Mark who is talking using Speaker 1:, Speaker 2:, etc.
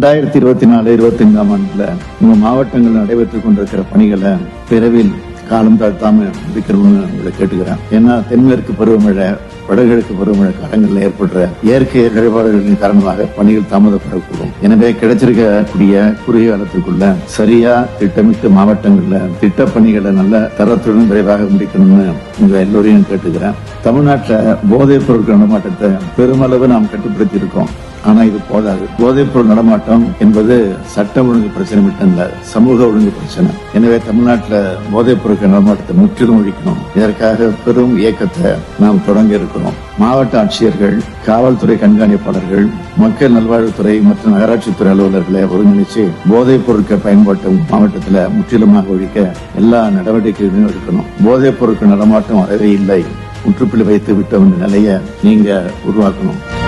Speaker 1: ரெண்டாயிரத்தி இருபத்தி நாலு இருபத்தி ஐந்தாம் ஆண்டுல நம்ம மாவட்டங்கள் நடைபெற்றுக் கொண்டிருக்கிற பணிகளை விரைவில் காலம் தாழ்த்தாம இருக்கிறோம்னு உங்களை கேட்டுக்கிறேன். ஏன்னா தென்மேற்கு பருவமழை வடகிழக்கு பருவமழை காலங்களில் ஏற்படுற இயற்கை இடர்பாடுகளின் காரணமாக பணிகள் தாமதப்படக்கூடும். எனவே கிடைச்சிருக்கக்கூடிய குறுகிய காலத்துக்குள்ள சரியா திட்டமிட்டு மாவட்டங்கள்ல திட்ட பணிகளை நல்ல தரத்துடன் விரைவாக முடிக்கணும்னு உங்க எல்லோரையும் கேட்டுக்கிறேன். தமிழ்நாட்டில் போதைப் பொருட்கள் நடமாட்டத்தை பெருமளவு நாம் கட்டுப்படுத்தி இருக்கோம் ஆனா இது போதாது. போதைப்பொருள் நடமாட்டம் என்பது சட்டம் ஒழுங்கு பிரச்சனை மட்டும் இல்ல சமூக ஒழுங்கு பிரச்சனை. எனவே தமிழ்நாட்டில் போதைப் பொருட்கள் நடமாட்டத்தை முற்றிலும் ஒழிக்கணும். இதற்காக பெரும் இயக்கத்தை நாம் தொடங்க இருக்கிறோம். மாவட்ட ஆட்சியர்கள் காவல்துறை கண்காணிப்பாளர்கள் மக்கள் நல்வாழ்வுத்துறை மற்றும் நகராட்சித்துறை அலுவலர்களை ஒருங்கிணைச்சு போதைப் பொருட்கள் பயன்பாட்டை மாவட்டத்தில் முற்றிலுமாக ஒழிக்க எல்லா நடவடிக்கைகளையும் எடுக்கணும். போதைப் பொருட்கள் நடமாட்டம் வரவே இல்லை. முற்றுப்புள்ளி வைத்து விட்ட நிலையை நீங்க உருவாக்கணும்.